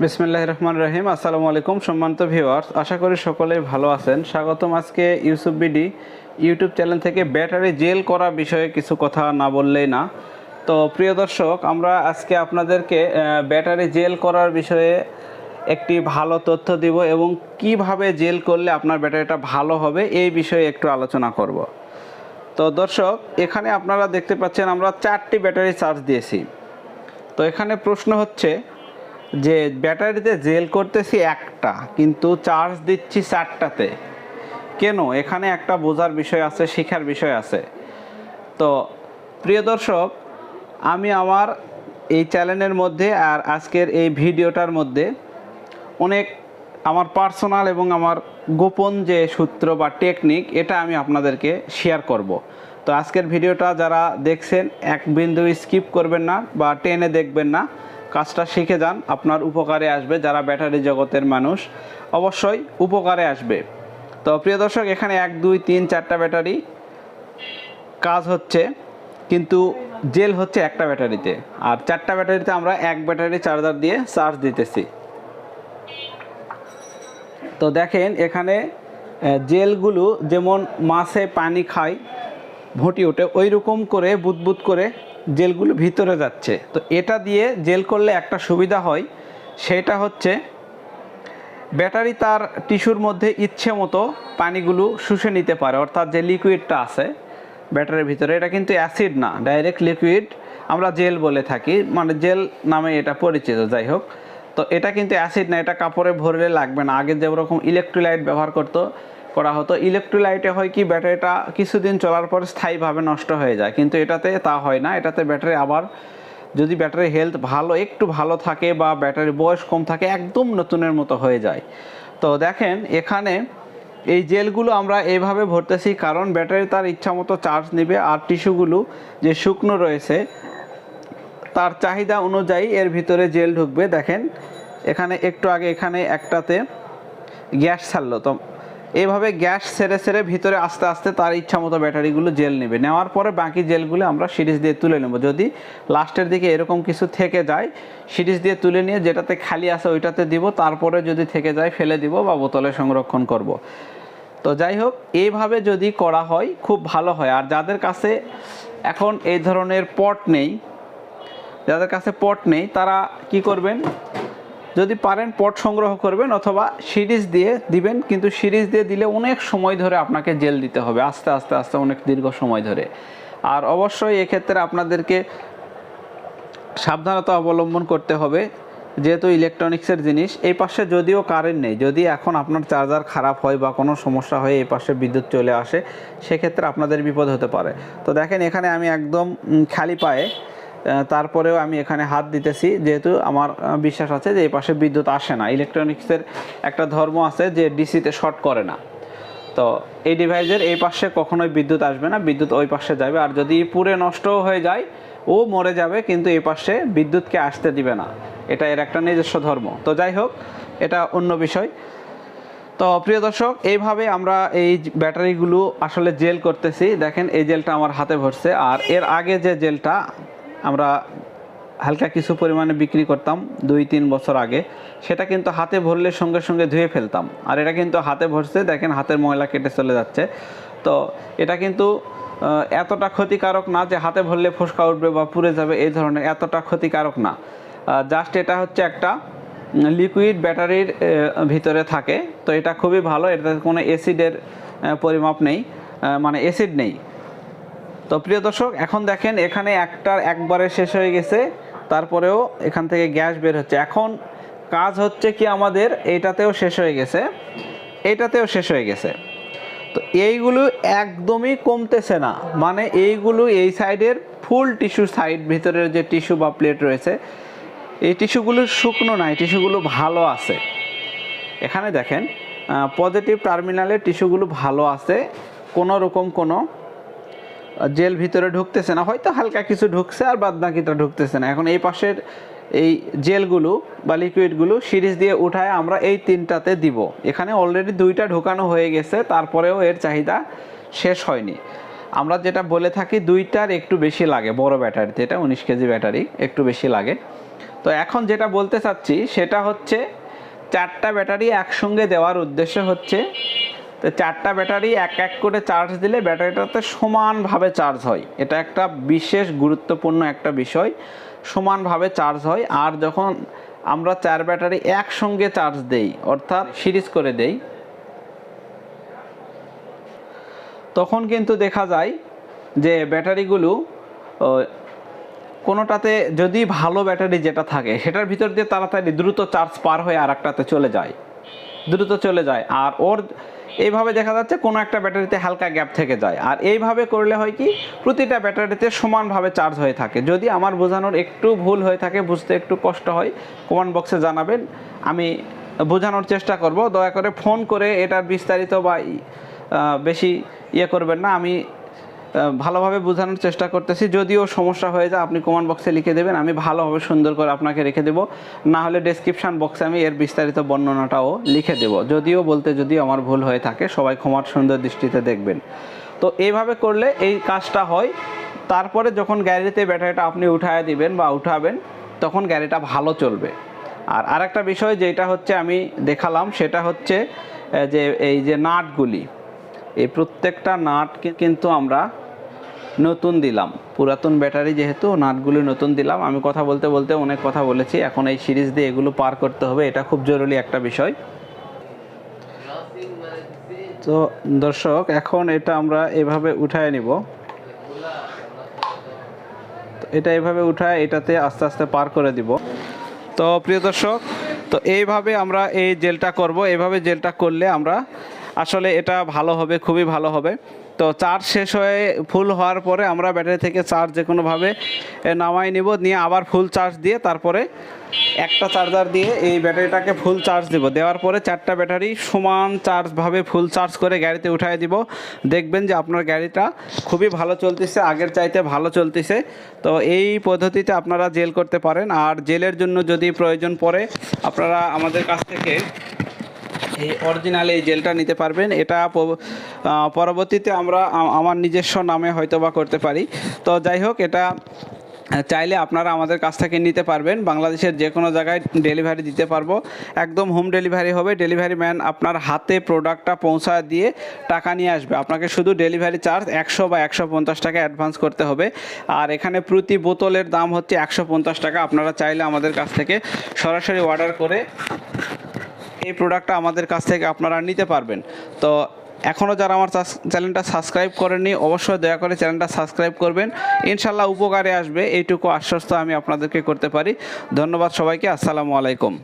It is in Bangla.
বিসমিল্লাহ রহমান রহিম। আসসালামু আলাইকুম সম্মানিত ভিউয়ার্স আশা করি সকলেই ভালো আছেন। স্বাগতম আজকে ইউসুফ বিডি ইউটিউব চ্যানেল থেকে ব্যাটারি জেল করা বিষয়ে কিছু কথা না বললেই না। তো প্রিয় দর্শক, আমরা আজকে আপনাদেরকে ব্যাটারি জেল করার বিষয়ে একটি ভালো তথ্য দিব এবং কীভাবে জেল করলে আপনার ব্যাটারিটা ভালো হবে এই বিষয়ে একটু আলোচনা করব। তো দর্শক, এখানে আপনারা দেখতে পাচ্ছেন আমরা চারটি ব্যাটারি চার্জ দিয়েছি। তো এখানে প্রশ্ন হচ্ছে যে ব্যাটারিতে জেল করতেছি একটা, কিন্তু চার্জ দিচ্ছি চারটাতে। কেন? এখানে একটা বোঝার বিষয় আছে, শেখার বিষয় আছে। তো, প্রিয় দর্শক, আমি আমার এই চ্যানেলের মধ্যে আর আজকের এই ভিডিওটার মধ্যে অনেক আমার পার্সোনাল এবং আমার গোপন যে সূত্র বা টেকনিক, এটা আমি আপনাদেরকে শেয়ার করব। তো, আজকের ভিডিওটা যারা দেখছেন, এক বিন্দু স্কিপ করবেন না বা টেনে দেখবেন না। কাজটা শিখে যান, আপনার উপকারে আসবে যারা ব্যাটারি জগতের মানুষ, অবশ্যই উপকারে আসবে। তো প্রিয় দর্শক, এখানে এক, দুই, তিন, চারটা ব্যাটারি, কাজ হচ্ছে, কিন্তু জেল হচ্ছে একটা ব্যাটারিতে। আর চারটা ব্যাটারিতে আমরা এক ব্যাটারি চার্জার দিয়ে চার্জ দিতেছি। তো দেখেন, এখানে জেলগুলো যেমন মাছে পানি খায় ভুঁটি ওঠে ওই রকম করে, বুদবুদ করে জেলগুলো ভিতরে যাচ্ছে। তো এটা দিয়ে জেল করলে একটা সুবিধা হয়, সেটা হচ্ছে ব্যাটারি তার টিস্যুর মধ্যে ইচ্ছে মতো পানিগুলো শুষে নিতে পারে, অর্থাৎ যে লিকুইডটা আছে ব্যাটারির ভিতরে, এটা কিন্তু অ্যাসিড না, ডাইরেক্ট লিকুইড আমরা জেল বলে থাকি মানে জেল নামে এটা পরিচিত, যাই হোক। তো এটা কিন্তু অ্যাসিড না, এটা কাপড়ে ভরলে লাগবে না। আগে যেরকম ইলেকট্রোলাইট ব্যবহার করতো করা হতো। ইলেকট্রোলাইটে হয় কি, ব্যাটারিটা কিছুদিন চলার পর স্থায়ীভাবে নষ্ট হয়ে যায়। কিন্তু এটাতে তা হয় না। এটাতে ব্যাটারি আবার যদি ব্যাটারি হেলথ ভালো, একটু ভালো থাকে বা ব্যাটারি বয়স কম থাকে, একদম নতুনের মতো হয়ে যায়। তো দেখেন, এখানে এই জেলগুলো আমরা এইভাবে ভরতেছি কারণ ব্যাটারি তার ইচ্ছা মতো চার্জ নেবে আর টিস্যুগুলো যে শুকনো রয়েছে, তার চাহিদা অনুযায়ী এর ভিতরে জেল ঢুকবে। দেখেন, এখানে একটু আগে এখানে একটাতে গ্যাস ছাড়লো। তো এইভাবে গ্যাস সেরে সেরে ভিতরে আস্তে আস্তে তার ইচ্ছা মতো ব্যাটারিগুলো জেল নেবে। নেওয়ার পরে বাকি জেলগুলো আমরা সিরিজ দিয়ে তুলে নেব। যদি লাস্টের দিকে এরকম কিছু থেকে যায়, সিরিজ দিয়ে তুলে নিয়ে যেটাতে খালি আছে ওইটাতে দিব, তারপরে যদি থেকে যায় ফেলে দিব বা বোতলে সংরক্ষণ করব। তো যাই হোক এইভাবে যদি করা হয়, খুব ভালো হয়। আর যাদের কাছে এখন এই ধরনের পট নেই, যাদের কাছে পট নেই, তারা কি করবেন? যদি পারেন পট সংগ্রহ করবেন অথবা সিরিজ দিয়ে দিবেন, কিন্তু সিরিজ দিয়ে দিলে অনেক সময় ধরে আপনাকে জেল দিতে হবে, আস্তে আস্তে আস্তে অনেক দীর্ঘ সময় ধরে। আর অবশ্যই এক্ষেত্রে আপনাদেরকে সাবধানতা অবলম্বন করতে হবে, যেহেতু ইলেকট্রনিক্সের জিনিস। এই পাশে যদিও কারেন্ট নেই, যদি এখন আপনার চার্জার খারাপ হয় বা কোনো সমস্যা হয়, এই পাশে বিদ্যুৎ চলে আসে, সেক্ষেত্রে আপনাদের বিপদ হতে পারে। তো দেখেন এখানে আমি একদম খালি পায়ে তারপরেও আমি এখানে হাত দিতেছি, যেহেতু আমার বিশ্বাস আছে যে এই পাশে বিদ্যুৎ আসে না। ইলেকট্রনিক্সের একটা ধর্ম আছে যে ডিসিতে শর্ট করে না। তো এই ডিভাইসের এই পাশে কখনোই বিদ্যুৎ আসবে না, বিদ্যুৎ ওই পাশে যাবে। আর যদি পুরে নষ্টও হয়ে যায়, ও মরে যাবে, কিন্তু এই পাশে বিদ্যুৎকে আসতে দিবে না। এটা এর একটা নিজস্ব ধর্ম। তো যাই হোক, এটা অন্য বিষয়। তো প্রিয় দর্শক, এইভাবে আমরা এই ব্যাটারিগুলো আসলে জেল করতেছি। দেখেন, এই জেলটা আমার হাতে ভরছে। আর এর আগে যে জেলটা আমরা হালকা কিছু পরিমাণে বিক্রি করতাম, দুই, তিন বছর আগে। সেটা কিন্তু হাতে ভরলে সঙ্গে সঙ্গে ধুয়ে ফেলতাম। আর এটা কিন্তু হাতে ভরছে, দেখেন হাতের ময়লা কেটে চলে যাচ্ছে। তো এটা কিন্তু এতটা ক্ষতিকারক না যে হাতে ভরলে ফোসকা উঠবে বা পুড়ে যাবে, এই ধরনের এতটা ক্ষতিকারক না। জাস্ট এটা হচ্ছে একটা লিকুইড ব্যাটারির ভিতরে থাকে। তো এটা খুবই ভালো, এটাতে কোনো অ্যাসিডের পরিমাপ নেই। মানে অ্যাসিড নেই। তো প্রিয় দর্শক, এখন দেখেন এখানে একটার একবারে শেষ হয়ে গেছে। তারপরেও এখান থেকে গ্যাস বের হচ্ছে। এখন কাজ হচ্ছে কি আমাদের এইটাতেও শেষ হয়ে গেছে। এইটাতেও শেষ হয়ে গেছে। তো এইগুলো একদমই কমতেছে না। মানে এইগুলো এই সাইডের ফুল টিস্যু সাইড ভিতরের যে টিস্যু বা প্লেট রয়েছে, এই টিস্যুগুলো শুকনো না, এই টিস্যুগুলো ভালো আছে। এখানে দেখেন পজিটিভ টার্মিনালের টিস্যুগুলো ভালো আছে। কোনো রকম কোনো জেল ভিতরে ঢুকতেছে না, হয়তো হালকা কিছু ঢুকছে আর বাদ বাকিটা ঢুকতেছে না। এখন এই পাশের এই জেলগুলো বা লিকুইডগুলো সিরিজ দিয়ে উঠায় আমরা এই তিনটাতে দিব। এখানে অলরেডি দুইটা ঢোকানো হয়ে গেছে, তারপরেও এর চাহিদা শেষ হয়নি। আমরা যেটা বলে থাকি, দুইটার একটু বেশি লাগে, বড় ব্যাটারিতে। এটা উনিশ কেজি ব্যাটারি, একটু বেশি লাগে। তো এখন যেটা বলতে চাচ্ছি, সেটা হচ্ছে, চারটা ব্যাটারি একসঙ্গে দেওয়ার উদ্দেশ্য হচ্ছে তো চারটা ব্যাটারি এক এক করে চার্জ দিলে ব্যাটারিটাতে সমানভাবে চার্জ হয়। এটা একটা বিশেষ গুরুত্বপূর্ণ একটা বিষয়। সমানভাবে চার্জ হয় আর যখন আমরা চার ব্যাটারি একসঙ্গে চার্জ দেই, অর্থাৎ সিরিজ করে দেই, তখন কিন্তু দেখা যায় যে ব্যাটারিগুলো কোনোটাতে যদি ভালো ব্যাটারি যেটা থাকে, সেটার ভিতর দিয়ে তাড়াতাড়ি দ্রুত চার্জ পার হয়ে আর একটাতে চলে যায়। দ্রুত চলে যায়। আর ওর এইভাবে দেখা যাচ্ছে কোনো একটা ব্যাটারিতে হালকা গ্যাপ থেকে যায়। আর এইভাবে করলে হয় কি, প্রতিটা ব্যাটারিতে সমানভাবে চার্জ হয়ে থাকে। যদি আমার বোঝানোর একটু ভুল হয়ে থাকে, বুঝতে একটু কষ্ট হয়, কমেন্ট বক্সে জানাবেন। আমি বোঝানোর চেষ্টা করব। দয়া করে ফোন করে এটার বিস্তারিত বা বেশি ইয়ে করবেন না। আমি ভালোভাবে বোঝানোর চেষ্টা করতেছি। যদিও সমস্যা হয়ে যায়, আপনি কমেন্ট বক্সে লিখে দেবেন, আমি ভালোভাবে সুন্দর করে আপনাকে রেখে দেবো। না হলে ডেসক্রিপশান বক্সে আমি এর বিস্তারিত বর্ণনাটাও লিখে দেবো। যদিও বলতে যদি আমার ভুল হয়ে থাকে, সবাই ক্ষমার সুন্দর দৃষ্টিতে দেখবেন। তো এইভাবে করলে এই কাজটা হয়। তারপরে যখন গাড়িতে ব্যাটারিটা আপনি উঠায় দিবেন বা উঠাবেন, তখন গ্যারিটা ভালো চলবে। আর আরেকটা বিষয় যেটা হচ্ছে, আমি দেখালাম, সেটা হচ্ছে যে এই যে নাটগুলি, এই প্রত্যেকটা নাট কিন্তু আমরা নতুন দিলাম। পুরাতন ব্যাটারি যেহেতু, নাটগুলি নতুন দিলাম। আমি কথা বলতে বলতে অনেক কথা বলেছি। এখন এই সিরিজ দিয়ে এগুলো পার করতে হবে। এটা খুব জরুরি একটা বিষয়। তো দর্শক, এখন এটা আমরা এভাবে উঠায় নিব। এটা এভাবে উঠায়, এটাতে আস্তে আস্তে পার করে দিব। তো প্রিয় দর্শক, তো এইভাবে আমরা এই জেলটা করব। এইভাবে জেলটা করলে আমরা, আসলে এটা ভালো হবে, খুবই ভালো হবে। তো চার্জ শেষ হয়ে ফুল হওয়ার পরে আমরা ব্যাটারি থেকে চার্জ যে কোনোভাবে নামাই নিব, নিয়ে আবার ফুল চার্জ দিয়ে তারপরে একটা চার্জার দিয়ে এই ব্যাটারিটাকে ফুল চার্জ দিব। দেওয়ার পরে চারটা ব্যাটারি সমান চার্জভাবে ফুল চার্জ করে গাড়িতে উঠাই দিব। দেখবেন যে আপনার গাড়িটা খুবই ভালো চলতেছে, আগের চাইতে ভালো চলতেছে। তো এই পদ্ধতিতে আপনারা জেল করতে পারেন। আর জেলের জন্য যদি প্রয়োজন পড়ে, আপনারা আমাদের কাছ থেকে এই অরিজিনাল এই জেলটা নিতে পারবেন। এটা পরবর্তীতে আমরা আমার নিজস্ব নামে হয়তো বা করতে পারি। তো যাই হোক এটা চাইলে আপনারা আমাদের কাছ থেকে নিতে পারবেন। বাংলাদেশের যে কোনো জায়গায় ডেলিভারি দিতে পারব। একদম হোম ডেলিভারি হবে। ডেলিভারি ম্যান আপনার হাতে প্রোডাক্টটা পৌঁছা দিয়ে টাকা নিয়ে আসবে। আপনাকে শুধু ডেলিভারি চার্জ একশো বা একশো পঞ্চাশ টাকা অ্যাডভান্স করতে হবে। আর এখানে প্রতি বোতলের দাম হচ্ছে একশো পঞ্চাশ টাকা। আপনারা চাইলে আমাদের কাছ থেকে সরাসরি অর্ডার করে এই প্রোডাক্টটা আমাদের কাছ থেকে আপনারা নিতে পারবেন। তো এখনও যারা আমার চ্যানেলটা সাবস্ক্রাইব করেননি, অবশ্যই দয়া করে চ্যানেলটা সাবস্ক্রাইব করবেন। ইনশাল্লাহ উপকারে আসবে, এইটুকু আশ্বস্ত আমি আপনাদেরকে করতে পারি। ধন্যবাদ সবাইকে, আসসালামু আলাইকুম।